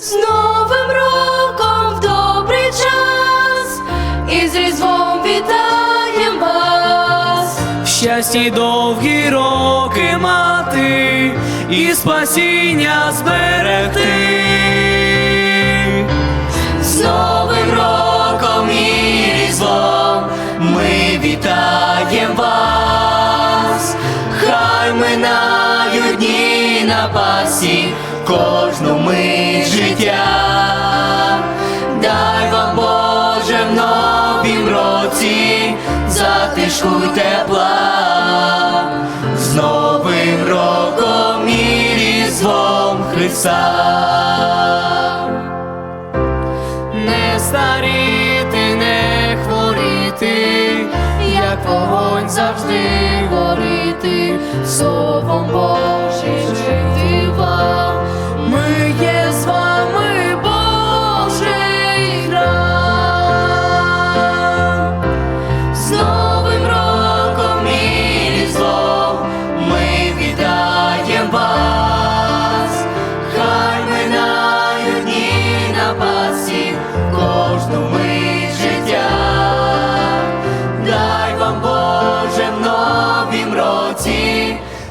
Новим роком в добрий час і з Різдвом вітаєм вас. Щасті довгі роки мати і спасіння зберегти. З Новим роком і Різдвом ми вітаєм вас. Хай минають дні на пасі кожну мить життя. Дай вам Боже в новім році затишку й тепла. З Новим роком і Різдвом Христа. Не старіти, не хворіти, як вогонь завжди горіти, словом Божим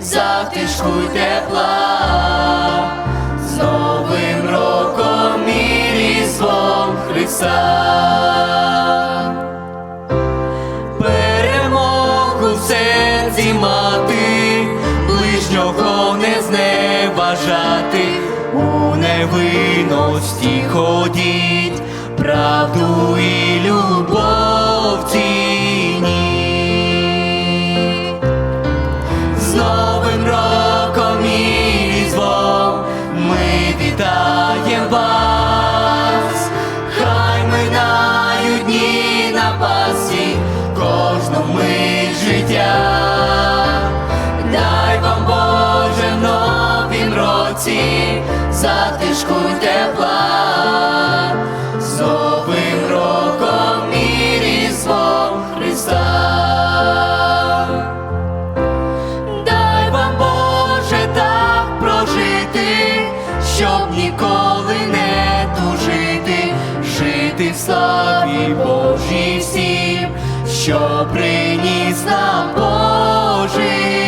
затишку й тепла. З Новим роком і Різдвом Христа. Перемогу в серці мати, ближнього не зневажати, у невинності ходіть, правду і дні на пасі. Кожну мить що приніс нам Божий